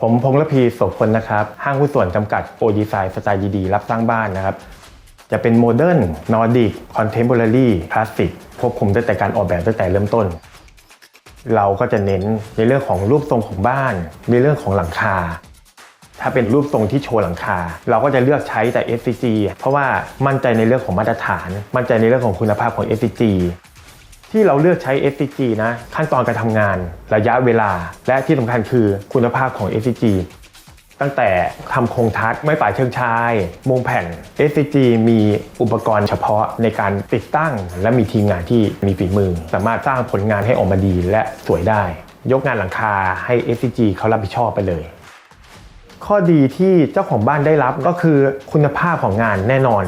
ผมพงษ์ระพีโสพลนะครับ ห้างหุ้นส่วนจำกัดโอดีไซน์สไตล์ดีๆ รับสร้างบ้านนะครับ จะเป็นโมเดิร์นนอร์ดิกคอนเทม p o ร a รีคลาสสิกควบคุมตั้งแต่การออกแบบตั้งแต่เริ่มต้น เราก็จะเน้นในเรื่องของรูปทรงของบ้าน ในเรื่องของหลังคา ถ้าเป็นรูปทรงที่โชว์หลังคา เราก็จะเลือกใช้แต่ SCG เพราะว่ามั่นใจในเรื่องของมาตรฐาน มั่นใจในเรื่องของคุณภาพของ SCG ที่เราเลือกใช้ SCG นะขั้นตอนการทำงานระยะเวลา และที่สำคัญคือคุณภาพของ SCG ตั้งแต่ทำโครงทัศน์ไม้ป่าเชิงชาย มุงแผ่น SCG มีอุปกรณ์เฉพาะในการติดตั้ง และมีทีมงานที่มีฝีมือ สามารถสร้างผลงานให้ออกมาดีและสวยได้ ยกงานหลังคาให้ SCG เขารับผิดชอบไปเลย ข้อดีที่เจ้าของบ้านได้รับก็คือคุณภาพของงานแน่นอน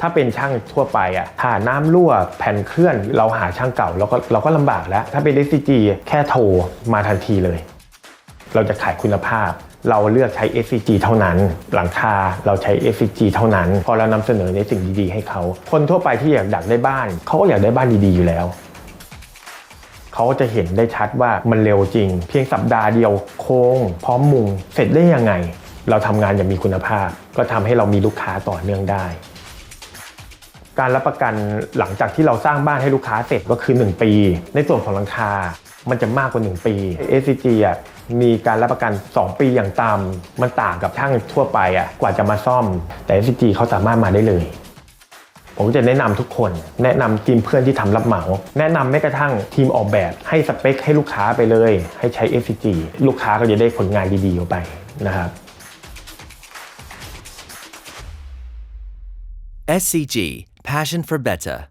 ถ้าเป็นช่างทั่วไปอะถ้าน้ำรั่วแผ่นเคลื่อน เราหาช่างเก่าเราก็เราก็ลำบากแล้ว ถ้าเป็น SCG แค่โทรมาทันทีเลย เราจะขายคุณภาพเราเลือกใช้ SCG เท่านั้น หลังคาเราใช้ SCG เท่านั้น พอเรานำเสนอในสิ่งดีๆให้เขา คนทั่วไปที่อยากดักได้บ้าน เขาก็อยากได้บ้านดีๆอยู่แล้ว เขาจะเห็นได้ชัดว่ามันเร็วจริง เพียงสัปดาห์เดียวโค้ง พร้อมมุง เสร็จได้ยังไง เราทำงานอย่างมีคุณภาพ ก็ทำให้เรามีลูกค้าต่อเนื่องได้ การรับประกันหลังจากที่เราสร้างบ้านให้ลูกค้าเสร็จก็คือ 1 ปี ในส่วนของหลังคา มันจะมากกว่า 1 ปี SCG อะมีการรับประกัน 2 ปีอย่างต่ำมันต่างกับช่างทั่วไปอะกว่าจะมาซ่อม แต่ SCG เขาสามารถมาได้เลย ผมจะแนะนำทุกคน แนะนำทีมเพื่อนที่ทำรับเหมา แนะนำแม้กระทั่งทีมออกแบบให้สเปคให้ลูกค้าไปเลย ให้ใช้ SCG ลูกค้าก็จะได้ผลงานดีๆออกไปนะครับ SCG Passion for Better